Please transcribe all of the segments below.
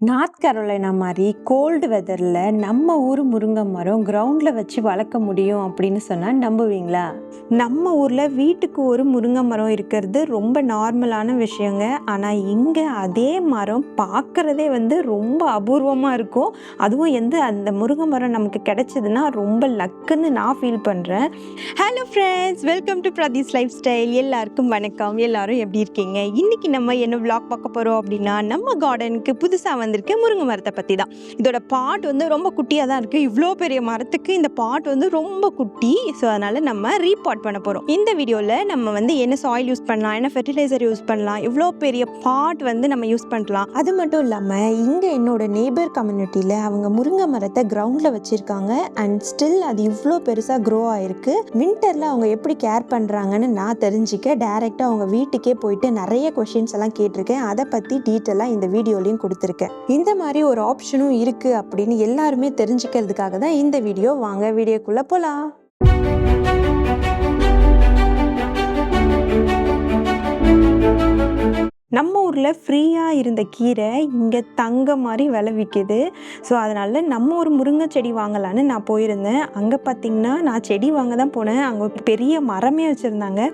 North Carolina மாதிரி gold வெதரில் நம்ம ஊர் முருங்கை மரம் கிரவுண்டில் வச்சு வளர்க்க முடியும் அப்படின்னு சொன்னால் நம்புவீங்களா? நம்ம ஊரில் வீட்டுக்கு ஒரு முருங்கை மரம் இருக்கிறது ரொம்ப நார்மலான விஷயங்க. ஆனால் இங்கே அதே மரம் பார்க்குறதே வந்து ரொம்ப அபூர்வமாக இருக்கும். அதுவும் எந்த அந்த முருங்கை மரம் நமக்கு கிடைச்சதுன்னா ரொம்ப லக்குன்னு நான் ஃபீல் பண்ணுறேன் hello friends welcome to Prathees life style எல்லாருக்கும் வணக்கம். எல்லாரும் எப்படி இருக்கீங்க? இன்றைக்கி நம்ம என்ன விளாக் பார்க்க போகிறோம் அப்படின்னா நம்ம கார்டனுக்கு புதுசாக வந்திருக்க முருங்கை மரத்தை பற்றி தான் இதோட பாட் வந்து ரொம்ப குட்டியாக தான் இருக்குது இவ்வளோ பெரிய மரத்துக்கு இந்த பாட் வந்து ரொம்ப குட்டி. ஸோ அதனால் நம்ம ரீபாட் பண்ண போகிறோம் இந்த வீடியோவில் நம்ம வந்து என்ன சாயில் யூஸ் பண்ணலாம் என்ன ஃபெர்டிலைசர் யூஸ் பண்ணலாம் இவ்வளோ பெரிய பாட் வந்து நம்ம யூஸ் பண்ணலாம். அது மட்டும் இல்லாமல் இங்கே என்னோட நெய்பர் கம்யூனிட்டியில் அவங்க முருங்கை மரத்தை கிரவுண்டில் வச்சுருக்காங்க. அண்ட் ஸ்டில் அது இவ்வளோ பெருசாக க்ரோ ஆயிருக்கு. வின்டரில் அவங்க எப்படி கேர் பண்ணுறாங்கன்னு நான் தெரிஞ்சுக்க டேரெக்டாக அவங்க வீட்டுக்கே போயிட்டு நிறைய கொஷின்ஸ் எல்லாம் கேட்டிருக்கேன். அதை பற்றி டீட்டெயிலாக இந்த வீடியோலையும் கொடுத்துருக்கேன். இந்த மாதிரி ஒரு ஆப்ஷனும் இருக்குது அப்படின்னு எல்லாருமே தெரிஞ்சுக்கிறதுக்காக தான் இந்த வீடியோ வாங்க வீடியோக்குள்ளே போகலாம் நம்ம ஊரில் ஃப்ரீயாக இருந்த கீரை இங்கே தங்க மாதிரி விலை விற்கிது ஸோ அதனால் நம்ம ஒரு முருங்கை செடி வாங்கலான்னு நான் போயிருந்தேன். அங்கே பார்த்திங்கன்னா நான் செடி வாங்க தான் போனேன். அங்கே ஒரு பெரிய மரமே வச்சுருந்தாங்க.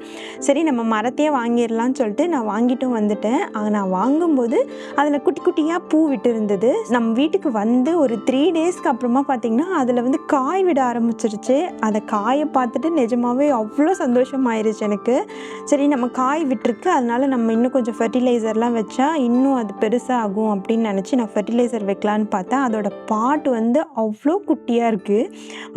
சரி நம்ம மரத்தையே வாங்கிடலான்னு சொல்லிட்டு நான் வாங்கிட்டும் வந்துட்டேன். அங்கே நான் வாங்கும்போது அதில் குட்டி குட்டியாக பூ விட்டு இருந்தது நம்ம வீட்டுக்கு வந்து ஒரு த்ரீ டேஸ்க்கு அப்புறமா பார்த்திங்கன்னா அதில் வந்து காய் விட ஆரம்பிச்சிருச்சு. அதை காயை பார்த்துட்டு நிஜமாகவே அவ்வளோ சந்தோஷமாயிருச்சு எனக்கு. சரி நம்ம காய் விட்டுருக்கு. அதனால் நம்ம இன்னும் கொஞ்சம் ஃபர்டிலைசர்லாம் வச்சா இன்னும் அது பெருசாக ஆகும் அப்படின்னு நினச்சி நான் ஃபெர்டிலைசர் வைக்கலான்னு பார்த்தேன். அதோட பாட் வந்து அவ்வளோ குட்டியாக இருக்குது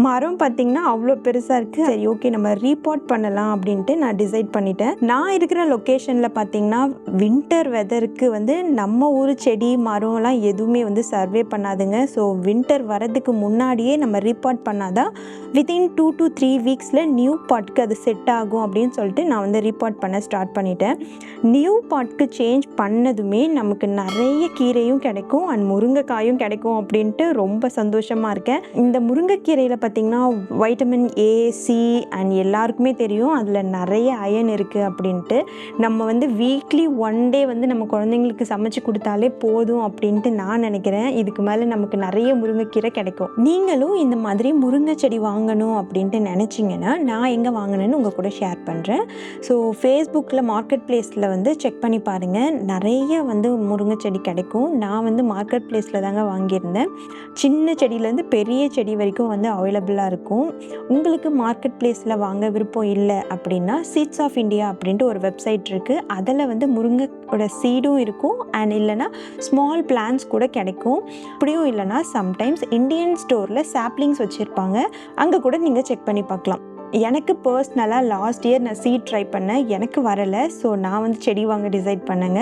மரம் பார்த்திங்கன்னா அவ்வளோ பெருசாக இருக்குது சரி ஓகே நம்ம ரீபாட் பண்ணலாம் அப்படின்ட்டு நான் டிசைட் பண்ணிட்டேன். நான் இருக்கிற லொக்கேஷனில் பார்த்திங்கன்னா வின்டர் வெதருக்கு வந்து நம்ம ஊர் செடி மரம்லாம் எதுவுமே வந்து சர்வே பண்ணாதுங்க. ஸோ வின்டர் வரதுக்கு முன்னாடியே நம்ம ரீபாட் பண்ணாதான் வித்தின் டூ டு த்ரீ வீக்ஸில் நியூ பாட்க்கு அது செட் ஆகும் அப்படின்னு சொல்லிட்டு நான் வந்து ரீபாட் பண்ண ஸ்டார்ட் பண்ணிட்டேன். நியூ பாட்க்கு சேஞ்ச் பண்ணதுமே நமக்கு நிறைய கீரையும் கிடைக்கும் அண்ட் முருங்கைக்காயும் கிடைக்கும் அப்படின்ட்டு ரொம்ப சந்தோஷமாக இருக்கேன். இந்த முருங்கைக்கீரையில் பார்த்திங்கன்னா வைட்டமின் ஏ சி அண்ட் எல்லாருக்குமே தெரியும். அதில் நிறைய அயன் இருக்குது அப்படின்ட்டு. நம்ம வந்து வீக்லி ஒன் டே வந்து நம்ம குழந்தைங்களுக்கு சமைச்சு கொடுத்தாலே போதும் அப்படின்ட்டு நான் நினைக்கிறேன். இதுக்கு மேலே நமக்கு நிறைய முருங்கைக்கீரை கிடைக்கும். நீங்களும் இந்த மாதிரி முருங்கை செடி வாங்கணும் அப்படின்ட்டு நினச்சிங்கன்னா நான் எங்கே வாங்கினேன்னு உங்கள் கூட ஷேர் பண்ணுறேன் ஸோ ஃபேஸ்புக்கில் மார்க்கெட் பிளேஸில் வந்து செக் பண்ணி பாருங்கள் நிறைய வந்து முருங்கை செடி கிடைக்கும். நான் வந்து மார்க்கெட் பிளேஸில் தாங்க வாங்கியிருந்தேன். சின்ன செடியிலேருந்து பெரிய செடி வரைக்கும் வந்து அவைலபிளாக இருக்கும். உங்களுக்கு மார்க்கெட் பிளேஸில் வாங்க விருப்பம் இல்லை அப்படின்னா சீட்ஸ் ஆஃப் இந்தியா அப்படின்ட்டு ஒரு வெப்சைட் இருக்குது அதில் வந்து முருங்கையோட சீடும் இருக்கும். அண்ட் இல்லைனா ஸ்மால் பிளான்ஸ் கூட கிடைக்கும். அப்படியும் இல்லைனா சம்டைம்ஸ் இந்தியன் ஸ்டோரில் சாப்லிங்ஸ் வச்சுருப்பாங்க. அங்கே கூட நீங்கள் செக் பண்ணி பார்க்கலாம். எனக்கு பர்சனலாக லாஸ்ட் இயர் நான் சீட் ட்ரை பண்ணேன். எனக்கு வரலை. ஸோ நான் வந்து செடி வாங்க டிசைட் பண்ணேங்க.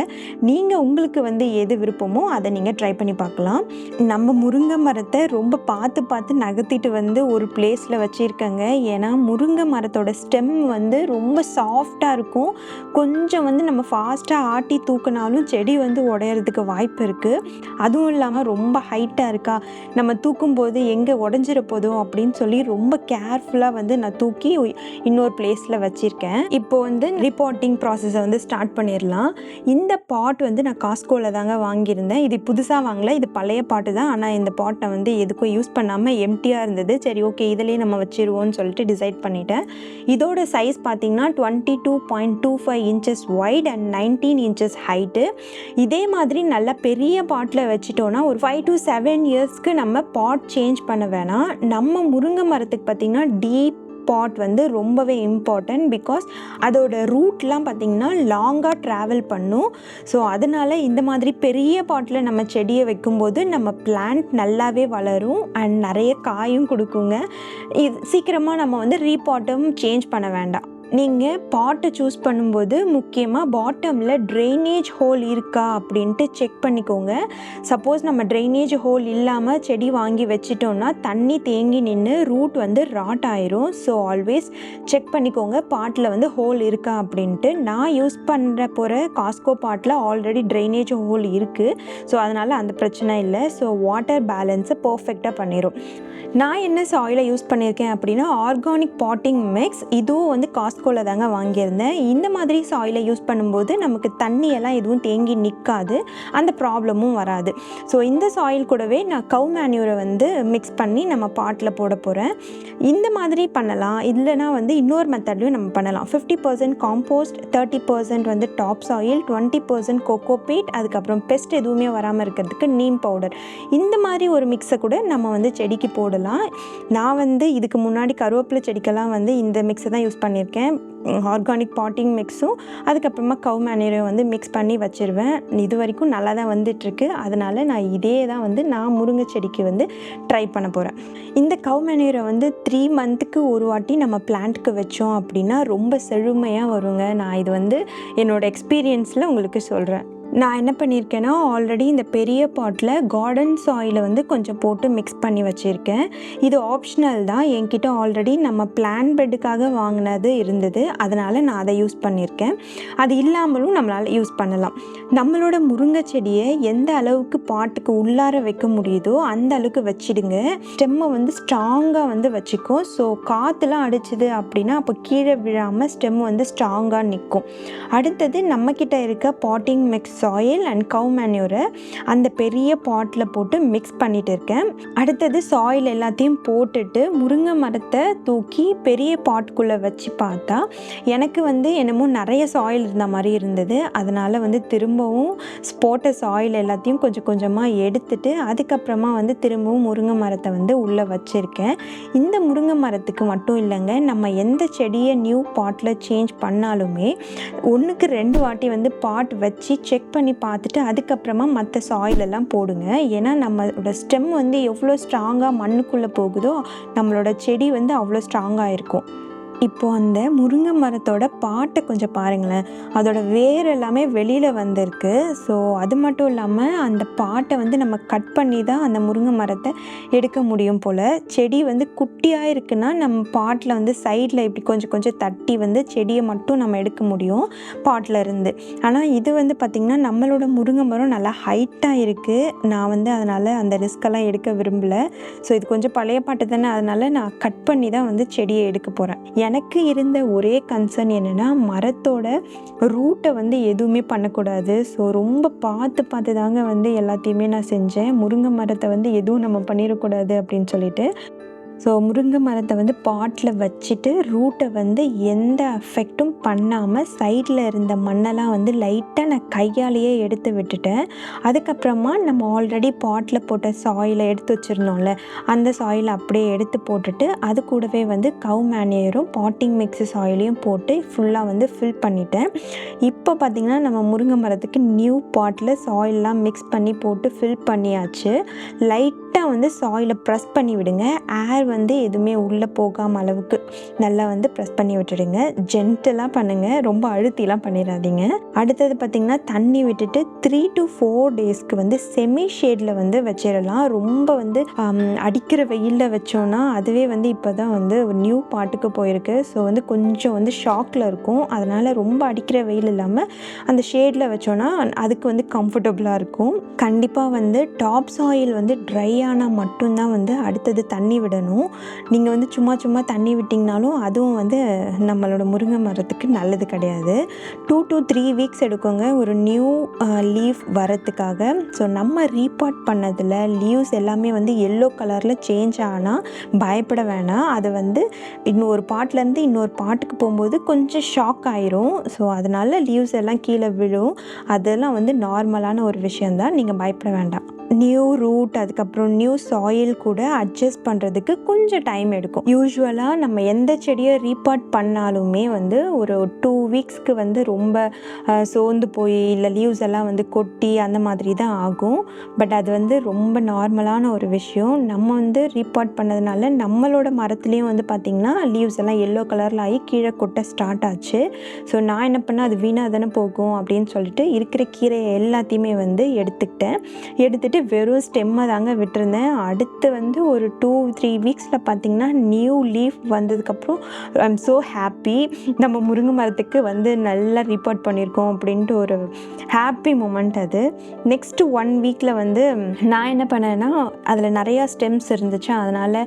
நீங்கள் உங்களுக்கு வந்து எது விருப்பமோ அதை நீங்கள் ட்ரை பண்ணி பார்க்கலாம். நம்ம முருங்கை மரத்தை ரொம்ப பார்த்து பார்த்து நகர்த்திட்டு வந்து ஒரு பிளேஸில் வச்சுருக்கேங்க. ஏன்னா முருங்கை மரத்தோட ஸ்டெம் வந்து ரொம்ப சாஃப்டாக இருக்கும். கொஞ்சம் வந்து நம்ம ஃபாஸ்ட்டாக ஆட்டி தூக்குனாலும் செடி வந்து உடையறதுக்கு வாய்ப்பு இருக்குது அதுவும் இல்லாமல் ரொம்ப ஹைட்டாக இருக்கா? நம்ம தூக்கும்போது எங்கே உடஞ்சிட போதும் அப்படின்னு சொல்லி ரொம்ப கேர்ஃபுல்லாக வந்து நான் தூக்கி இன்னொரு பிளேஸில் வச்சுருக்கேன். இப்போ வந்து ரிப்போர்ட்டிங் ப்ராசஸை வந்து ஸ்டார்ட் பண்ணிடலாம் இந்த பாட் வந்து நான் காஸ்கோவில் தாங்க வாங்கியிருந்தேன். இது புதுசாக வாங்கல. இது பழைய பாட்டு தான். ஆனால் இந்த பாட்டை வந்து எதுக்கும் யூஸ் பண்ணாமல் எம்டியாக இருந்தது. சரி ஓகே இதிலே நம்ம வச்சிருவோம்னு சொல்லிட்டு டிசைட் பண்ணிட்டேன். இதோட சைஸ் பார்த்தீங்கன்னா twenty two point two five inches wide and nineteen inches height இதே மாதிரி நல்ல பெரிய பாட்டில் வச்சிட்டோன்னா ஒரு ஃபைவ் டு செவன் இயர்ஸ்க்கு நம்ம பாட் சேஞ்ச் பண்ண வேணாம். நம்ம முருங்கை மரத்துக்கு பார்த்திங்கன்னா டீப் பாட் வந்து ரொம்பவே இம்பார்ட்டன்ட் பிகாஸ் அதோட ரூட்லாம் பார்த்திங்கன்னா லாங்காக ட்ராவல் பண்ணும். ஸோ அதனால் இந்த மாதிரி பெரிய பாட்டில் நம்ம செடியை வைக்கும்போது நம்ம பிளான்ட் நல்லாவே வளரும் அண்ட் நிறைய காயும் கொடுக்குங்க. இது சீக்கிரமாக நம்ம வந்து ரீபாட்டும் சேஞ்ச் பண்ண வேண்டாம். நீங்கள் பாட்டை சூஸ் பண்ணும்போது முக்கியமாக பாட்டமில் ட்ரைனேஜ் ஹோல் இருக்கா அப்படின்ட்டு செக் பண்ணிக்கோங்க. சப்போஸ் நம்ம ட்ரைனேஜ் ஹோல் இல்லாமல் செடி வாங்கி வச்சிட்டோம்னா தண்ணி தேங்கி நின்று ரூட் வந்து ராட் ஆயிரும். ஸோ ஆல்வேஸ் செக் பண்ணிக்கோங்க பாட்டில் வந்து ஹோல் இருக்கா அப்படின்ட்டு. நான் யூஸ் பண்ணுற போகிற காஸ்கோ பாட்டில் ஆல்ரெடி ட்ரைனேஜ் ஹோல் இருக்குது ஸோ அதனால் அந்த பிரச்சனை இல்லை. ஸோ வாட்டர் பேலன்ஸை பர்ஃபெக்டாக பண்ணிடும் நான் என்ன சாயிலை யூஸ் பண்ணியிருக்கேன் அப்படின்னா ஆர்கானிக் பாட்டிங் மிக்ஸ் இதுவும் வந்து காஸ்கோவில் தாங்க வாங்கியிருந்தேன். இந்த மாதிரி சாயிலை யூஸ் பண்ணும்போது நமக்கு தண்ணியெல்லாம் எதுவும் தேங்கி நிற்காது. அந்த ப்ராப்ளமும் வராது. ஸோ இந்த சாயில் கூடவே நான் கவு மேன்யூரை வந்து மிக்ஸ் பண்ணி நம்ம பாட்டில் போட போகிறேன் இந்த மாதிரி பண்ணலாம். இல்லைனா வந்து இன்னொரு மெத்தட்லையும் நம்ம பண்ணலாம். Fifty percent compost thirty percent வந்து top soil twenty percent cocopeat அதுக்கப்புறம் பெஸ்ட் எதுவுமே வராமல் இருக்கிறதுக்கு நீம் பவுடர் இந்த மாதிரி ஒரு மிக்ஸை கூட நம்ம வந்து செடிக்கு போடலாம். நான் வந்து இதுக்கு முன்னாடி கருவேப்பிலை செடிக்கெல்லாம் வந்து இந்த மிக்ஸை தான் யூஸ் பண்ணியிருக்கேன். ஆர்கானிக் பாட்டிங் மிக்ஸும் அதுக்கப்புறமா கவ் மேனேரியும் வந்து மிக்ஸ் பண்ணி வச்சுருவேன். இது வரைக்கும் நல்லா தான் வந்துட்டுருக்கு. அதனால் நான் இதே தான் வந்து நான் முருங்கை செடிக்கு வந்து ட்ரை பண்ண போகிறேன் இந்த கவ் மேனரை வந்து த்ரீ மந்த்துக்கு ஒரு வாட்டி நம்ம பிளான்ட்டுக்கு வச்சோம் அப்படின்னா ரொம்ப செழுமையாக வருங்க. நான் இது வந்து என்னோடய எக்ஸ்பீரியன்ஸில் உங்களுக்கு சொல்கிறேன் நான் என்ன பண்ணியிருக்கேன்னா ஆல்ரெடி இந்த பெரிய பாட்டில் கார்டன் சாயிலை வந்து கொஞ்சம் போட்டு மிக்ஸ் பண்ணி வச்சுருக்கேன். இது ஆப்ஷனல் தான். என்கிட்ட ஆல்ரெடி நம்ம பிளான் பெட்டுக்காக வாங்கினது இருந்தது. அதனால் நான் அதை யூஸ் பண்ணியிருக்கேன். அது இல்லாமலும் நம்மளால் யூஸ் பண்ணலாம். நம்மளோட முருங்கை செடியை எந்த அளவுக்கு பாட்டுக்கு உள்ளார வைக்க முடியுதோ அந்த அளவுக்கு வச்சிடுங்க. ஸ்டெம்மை வந்து ஸ்ட்ராங்காக வந்து வச்சுக்கும் ஸோ காற்றுலாம் அடிச்சுது அப்படின்னா அப்போ கீழே விழாமல் ஸ்டெம் வந்து ஸ்ட்ராங்காக நிற்கும். அடுத்தது நம்மக்கிட்ட இருக்க potting mix soil and cow மேன்யூரை அந்த பெரிய பாட்டில் போட்டு மிக்ஸ் பண்ணிட்டு இருக்கேன். அடுத்தது சாயில் எல்லாத்தையும் போட்டுட்டு முருங்கை மரத்தை தூக்கி பெரிய பாட்டுக்குள்ளே வச்சு பார்த்தா எனக்கு வந்து என்னமோ நிறைய சாயில் இருந்த மாதிரி இருந்தது. அதனால் வந்து திரும்பவும் ஸ்போட்ட சாயில் எல்லாத்தையும் கொஞ்சம் கொஞ்சமாக எடுத்துட்டு அதுக்கப்புறமா வந்து திரும்பவும் முருங்கை மரத்தை வந்து உள்ளே வச்சுருக்கேன். இந்த முருங்கை மரத்துக்கு மட்டும் இல்லைங்க நம்ம எந்த செடியை நியூ பாட்டில் சேஞ்ச் பண்ணாலுமே ஒன்றுக்கு ரெண்டு வாட்டி வந்து பாட் வச்சு செக் பண்ணி பார்த்துட்டு அதுக்கப்புறமா மற்ற சாயில் எல்லாம் போடுங்க. ஏன்னா நம்மளோட ஸ்டெம் வந்து எவ்வளோ ஸ்ட்ராங்காக மண்ணுக்குள்ளே போகுதோ நம்மளோட செடி வந்து அவ்வளோ ஸ்ட்ராங்காக இருக்கும். இப்போ அந்த முருங்கை மரத்தோட பாட்டை கொஞ்சம் பாருங்களேன். அதோட வேர் எல்லாமே வெளியில் வந்திருக்கு. ஸோ அது மட்டும் இல்லாமல் அந்த பாட்டை வந்து நம்ம கட் பண்ணி தான் அந்த முருங்கை மரத்தை எடுக்க முடியும் போல். செடி வந்து குட்டியாக இருக்குன்னா நம்ம பாட்டில் வந்து சைடில் இப்படி கொஞ்சம் கொஞ்சம் தட்டி வந்து செடியை மட்டும் நம்ம எடுக்க முடியும் பாட்டில் இருந்து. ஆனால் இது வந்து பார்த்திங்கன்னா நம்மளோட முருங்கை மரம் நல்லா ஹைட்டாக இருக்குது நான் வந்து அதனால் அந்த ரிஸ்கெல்லாம் எடுக்க விரும்பலை. ஸோ இது கொஞ்சம் பழைய பாட்டு தானே. அதனால் நான் கட் பண்ணி தான் வந்து செடியை எடுக்க போகிறேன் எனக்கு இருந்த ஒரே கன்சர்ன் என்னென்னா மரத்தோட ரூட்டை வந்து எதுவுமே பண்ணக்கூடாது. ஸோ ரொம்ப பார்த்து பார்த்து தாங்க வந்து எல்லாத்தையுமே நான் செஞ்சேன். முருங்கை மரத்தை வந்து எதுவும் நம்ம பண்ணிடக்கூடாது அப்படின்னு சொல்லிட்டு. ஸோ முருங்கை மரத்தை வந்து பாட்டில் வச்சுட்டு ரூட்டை வந்து எந்த அஃபெக்டும் பண்ணாமல் சைடில் இருந்த மண்ணெல்லாம் வந்து லைட்டாக நான் கையாலேயே எடுத்து விட்டுட்டேன். அதுக்கப்புறமா நம்ம ஆல்ரெடி பாட்டில் போட்ட சாயிலை எடுத்து வச்சுருந்தோம்ல அந்த சாயிலை அப்படியே எடுத்து போட்டுட்டு அது கூடவே வந்து கவு மேனியரும் பாட்டிங் மிக்ஸு சாயிலையும் போட்டு ஃபுல்லாக வந்து ஃபில் பண்ணிட்டேன். இப்போ பார்த்திங்கன்னா நம்ம முருங்கை மரத்துக்கு நியூ பாட்டில் சாயிலெலாம் மிக்ஸ் பண்ணி போட்டு ஃபில் பண்ணியாச்சு. லைட் லைட்டாக வந்து சாயிலை ப்ரெஸ் பண்ணி விடுங்க. ஏர் வந்து எதுவுமே உள்ளே போகாமல் அளவுக்கு நல்லா வந்து ப்ரெஸ் பண்ணி விட்டுடுங்க. ஜென்டலாக பண்ணுங்கள் ரொம்ப அழுத்திலாம் பண்ணிடாதீங்க. அடுத்தது பார்த்திங்கன்னா தண்ணி விட்டுட்டு த்ரீ டு ஃபோர் டேஸ்க்கு வந்து செமி ஷேடில் வந்து வச்சிடலாம். ரொம்ப வந்து அடிக்கிற வெயிலில் வச்சோன்னா அதுவே வந்து இப்போ தான் வந்து நியூ பாட்டுக்கு போயிருக்கு. ஸோ வந்து கொஞ்சம் வந்து ஷாக்கில் இருக்கும். அதனால் ரொம்ப அடிக்கிற வெயில் இல்லாமல் அந்த ஷேடில் வச்சோன்னா அதுக்கு வந்து கம்ஃபர்டபுளாக இருக்கும். கண்டிப்பாக வந்து டாப் சாயில் வந்து ட்ரை ஆனால் மட்டும்தான் வந்து அடுத்தது தண்ணி விடணும். நீங்கள் வந்து சும்மா சும்மா தண்ணி விட்டிங்கனாலும் அதுவும் வந்து நம்மளோட முருங்கை மரத்துக்கு நல்லது கிடையாது. டூ டு த்ரீ வீக்ஸ் எடுக்குங்க. ஒரு நியூ லீஃப் uh, வரத்துக்காக. ஸோ நம்ம ரீபாட் பண்ணதில் லீவ்ஸ் எல்லாமே வந்து எல்லோ கலரில் சேஞ்ச் ஆனால் பயப்பட வேணாம். அது வந்து இன்னொரு பாட்லேருந்து இன்னொரு பாட்டுக்கு போகும்போது கொஞ்சம் ஷாக் ஆயிரும். ஸோ அதனால் லீவ்ஸ் எல்லாம் கீழே விழும். அதெல்லாம் வந்து நார்மலான ஒரு விஷயந்தான் நீங்கள் பயப்பட வேண்டாம். நியூ ரூட் அதுக்கப்புறம் நியூ சாயில் கூட அட்ஜஸ்ட் பண்ணுறதுக்கு கொஞ்சம் டைம் எடுக்கும். யூஸ்வலாக நம்ம எந்த செடியை ரீபாட் பண்ணாலுமே வந்து ஒரு டூ வீக்ஸ்க்கு வந்து ரொம்ப சோர்ந்து போய் இல்லை லீவ்ஸ் எல்லாம் வந்து கொட்டி அந்த மாதிரி தான் ஆகும். பட் அது வந்து ரொம்ப நார்மலான ஒரு விஷயம். நம்ம வந்து ரீபாட் பண்ணதுனால நம்மளோட மரத்துலேயும் வந்து பார்த்திங்கன்னா லீவ்ஸ் எல்லாம் எல்லோ கலரில் ஆகி கீழே கொட்ட ஸ்டார்ட் ஆச்சு. ஸோ நான் என்ன பண்ணேன்? அது வீணாக தானே போகும் அப்படின்னு சொல்லிட்டு இருக்கிற கீரையை எல்லாத்தையுமே வந்து எடுத்துக்கிட்டேன். எடுத்துகிட்டு வந்துட்டு வெறும் ஸ்டெம்மை தாங்க விட்டுருந்தேன். அடுத்து வந்து ஒரு டூ த்ரீ வீக்ஸில் பார்த்திங்கன்னா நியூ லீஃப் வந்ததுக்கப்புறம் ஐ எம் ஸோ ஹாப்பி நம்ம முருங்கை மரத்துக்கு வந்து நல்லா ரிப்போர்ட் பண்ணியிருக்கோம் அப்படின்ட்டு ஒரு ஹாப்பி மூமெண்ட் அது. நெக்ஸ்ட்டு ஒன் வீக்கில் வந்து நான் என்ன பண்ணேன்னா அதில் நிறையா ஸ்டெம்ஸ் இருந்துச்சு. அதனால்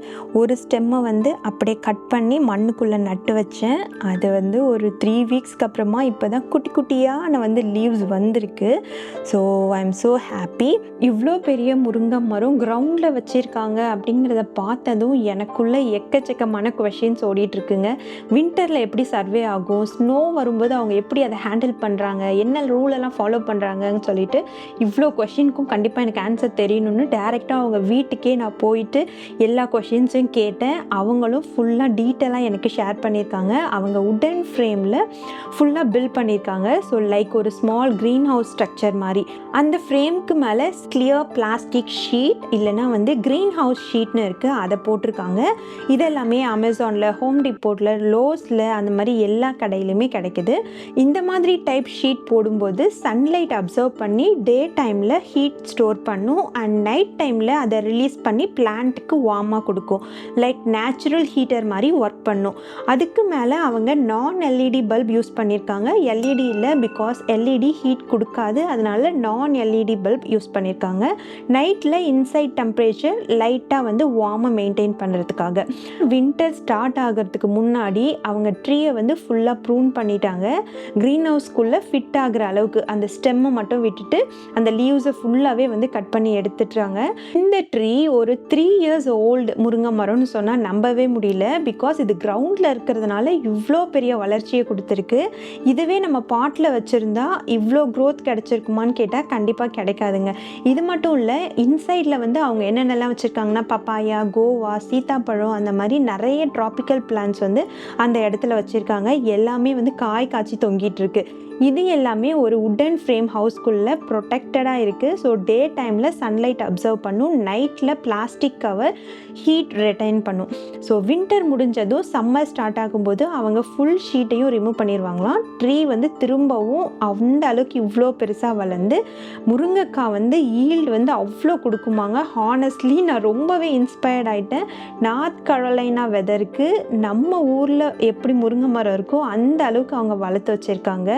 ஒரு ஸ்டெம்மை வந்து அப்படியே கட் பண்ணி மண்ணுக்குள்ளே நட்டு வச்சேன். அது வந்து ஒரு த்ரீ வீக்ஸ்க்கு அப்புறமா இப்போ தான் குட்டி குட்டியான வந்து லீவ்ஸ் வந்திருக்கு. So I am so happy இவ்வளோ பெரிய முருங்கை மரம் கிரவுண்டில் வச்சுருக்காங்க அப்படிங்கிறத பார்த்ததும் எனக்குள்ளே எக்கச்சக்கமான கொஷின்ஸ் ஓடிட்டுருக்குங்க. வின்டரில் எப்படி சர்வே ஆகும்? ஸ்னோ வரும்போது அவங்க எப்படி அதை ஹேண்டில் பண்ணுறாங்க என்ன ரூலெல்லாம் ஃபாலோ பண்ணுறாங்கன்னு சொல்லிட்டு இவ்வளோ கொஷினுக்கும் கண்டிப்பாக எனக்கு ஆன்சர் தெரியணும்னு டேரெக்டாக அவங்க வீட்டுக்கே நான் போயிட்டு எல்லா கொஷின்ஸையும் கேட்டேன். அவங்களும் ஃபுல்லாக டீட்டெயிலாக எனக்கு ஷேர் பண்ணியிருக்காங்க. அவங்க உடன் ஃப்ரேமில் ஃபுல்லாக பில்ட் பண்ணியிருக்காங்க. ஸோ லைக் ஒரு ஸ்மால் க்ரீன் ஹவுஸ் ஸ்ட்ரக்சர் மாதிரி. அந்த ஃப்ரேம்க்கு மேலே கிளியர் பிளாஸ்டிக் ஷீட் இல்லைன்னா வந்து க்ரீன் ஹவுஸ் ஷீட்னு இருக்குது அதை போட்டிருக்காங்க. இதெல்லாமே அமேசானில் ஹோம் டிப்போட்டில் லோஸில் அந்த மாதிரி எல்லா கடையிலையுமே கிடைக்குது. இந்த மாதிரி டைப் ஷீட் போடும்போது சன்லைட் அப்சர்வ் பண்ணி டே டைமில் ஹீட் ஸ்டோர் பண்ணும் அண்ட் நைட் டைமில் அதை ரிலீஸ் பண்ணி பிளான்ட்டுக்கு வார்மாக கொடுக்கும். லைக் நேச்சுரல் ஹீட்டர் மாதிரி ஒர்க் பண்ணும். அதுக்கு மேலே அவங்க நான் எல்இடி பல்ப் யூஸ் பண்ணியிருக்காங்க எல்இடி இல்லை பிகாஸ் எல்இடி ஹீட் கொடுக்காது. அதனால நான் எல்இடி பல்ப் யூஸ் பண்ணியிருக்காங்க நைட்டில் இன்சைட் டெம்பரேச்சர் லைட்டாக வந்து வார்மை மெயின்டைன் பண்ணுறதுக்காக வின்டர் ஸ்டார்ட் ஆகிறதுக்கு முன்னாடி அவங்க ட்ரீயை வந்து ஃபுல்லாக ப்ரூன் பண்ணிட்டாங்க. க்ரீன் ஹவுஸ்க்குள்ளே ஃபிட் ஆகிற அளவுக்கு அந்த ஸ்டெம்மை மட்டும் விட்டுட்டு அந்த லீவ்ஸை ஃபுல்லாகவே வந்து கட் பண்ணி எடுத்துட்டாங்க இந்த ட்ரீ ஒரு த்ரீ இயர்ஸ் ஓல்டு முருங்கை மரம்னு சொன்னால் நம்பவே முடியல பிகாஸ் இது கிரவுண்டில் இருக்கிறதுனால இவ்வளோ பெரிய வளர்ச்சியை கொடுத்துருக்கு. இதுவே நம்ம பாட்டில் வச்சுருந்தா இவ்வளோ க்ரோத் கிடச்சிருக்குமான்னு கேட்டால் கண்டிப்பாக கிடைக்காதுங்க. இது மட்டும் இல்லை இன்சைடில் வந்து அவங்க என்னென்னலாம் வச்சுருக்காங்கன்னா பப்பாயா கோவா சீத்தாப்பழம் அந்த மாதிரி நிறைய ட்ராபிக்கல் பிளான்ஸ் வந்து அந்த இடத்துல வச்சுருக்காங்க. எல்லாமே வந்து காய் காய்ச்சி தொங்கிட்டு இருக்கு. இது எல்லாமே ஒரு உட்டன் ஃப்ரேம் ஹவுஸ்குள்ளே ப்ரொடெக்டடாக இருக்குது ஸோ டே டைமில் சன்லைட் அப்சர்வ் பண்ணும். நைட்டில் பிளாஸ்டிக் கவர் ஹீட் ரிட்டைன் பண்ணும். ஸோ வின்டர் முடிஞ்சதும் சம்மர் ஸ்டார்ட் ஆகும்போது அவங்க ஃபுல் ஷீட்டையும் ரிமூவ் பண்ணிடுவாங்களாம் ட்ரீ வந்து திரும்பவும் அந்த அளவுக்கு இவ்வளோ பெருசாக வளர்ந்து முருங்கைக்காய் வந்து ஈல்டு வந்து அவ்வளோ கொடுக்குமாங்க. ஹானஸ்ட்லி நான் ரொம்பவே இன்ஸ்பயர்ட் ஆகிட்டேன் நார்த் கரோலைனா வெதருக்கு நம்ம ஊரில் எப்படி முருங்கை மரம் இருக்கோ அந்த அளவுக்கு அவங்க வளர்த்து வச்சுருக்காங்க.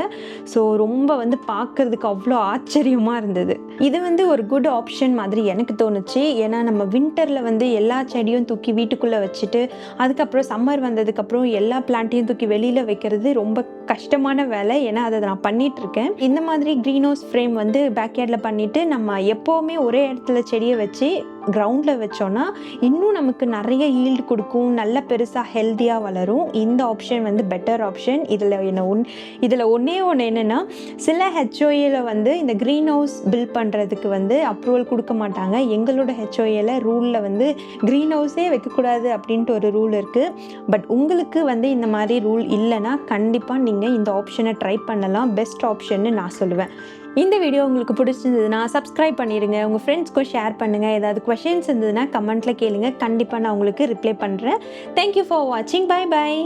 ஸோ ரொம்ப வந்து பார்க்குறதுக்கு அவ்வளோ ஆச்சரியமாக இருந்தது. இது வந்து ஒரு குட் ஆப்ஷன் மாதிரி எனக்கு தோணுச்சு. ஏன்னா நம்ம வின்டரில் வந்து எல்லா செடியும் தூக்கி வீட்டுக்குள்ளே வச்சுட்டு அதுக்கப்புறம் சம்மர் வந்ததுக்கப்புறம் எல்லா பிளான்ட்டையும் தூக்கி வெளியில் வைக்கிறது ரொம்ப கஷ்டமான வேலை. ஏன்னா அதை நான் பண்ணிகிட்ருக்கேன் இருக்கேன் இந்த மாதிரி க்ரீன் ஹவுஸ் ஃப்ரேம் வந்து பேக்யார்டில் பண்ணிவிட்டு நம்ம எப்போவுமே ஒரே இடத்துல செடியை வச்சு கிரவுண்டில் வச்சோன்னா இன்னும் நமக்கு நிறைய ஈல்டு கொடுக்கும். நல்ல பெருசாக ஹெல்த்தியாக வளரும். இந்த ஆப்ஷன் வந்து பெட்டர் ஆப்ஷன் இதில் என்ன ஒன் இதில் ஒன்றே ஒன்று என்னென்னா சில ஹெச்ஓஏல வந்து இந்த க்ரீன் ஹவுஸ் பில் பண்ணுறதுக்கு வந்து அப்ரூவல் கொடுக்க மாட்டாங்க. எங்களோட ஹெச்ஓஏல ரூலில் வந்து க்ரீன் ஹவுஸே வைக்கக்கூடாது அப்படின்ட்டு ஒரு ரூல் இருக்குது பட் உங்களுக்கு வந்து இந்த மாதிரி ரூல் இல்லைன்னா கண்டிப்பாக நீங்கள் இந்த ஆப்ஷனை ட்ரை பண்ணலாம். பெஸ்ட் ஆப்ஷன்னு நான் சொல்லுவேன். இந்த வீடியோ உங்களுக்கு பிடிச்சிருந்ததுன்னா சப்ஸ்கிரைப் பண்ணிடுங்க உங்கள் ஃப்ரெண்ட்ஸ்க்கும் ஷேர் பண்ணுங்கள் ஏதாவது கொஷின்ஸ் இருந்ததுன்னா கமெண்ட்டில் கேளுங்க. கண்டிப்பாக நான் உங்களுக்கு ரிப்ளை பண்ணுறேன் தேங்க்யூ ஃபார் வாட்சிங் பை பாய்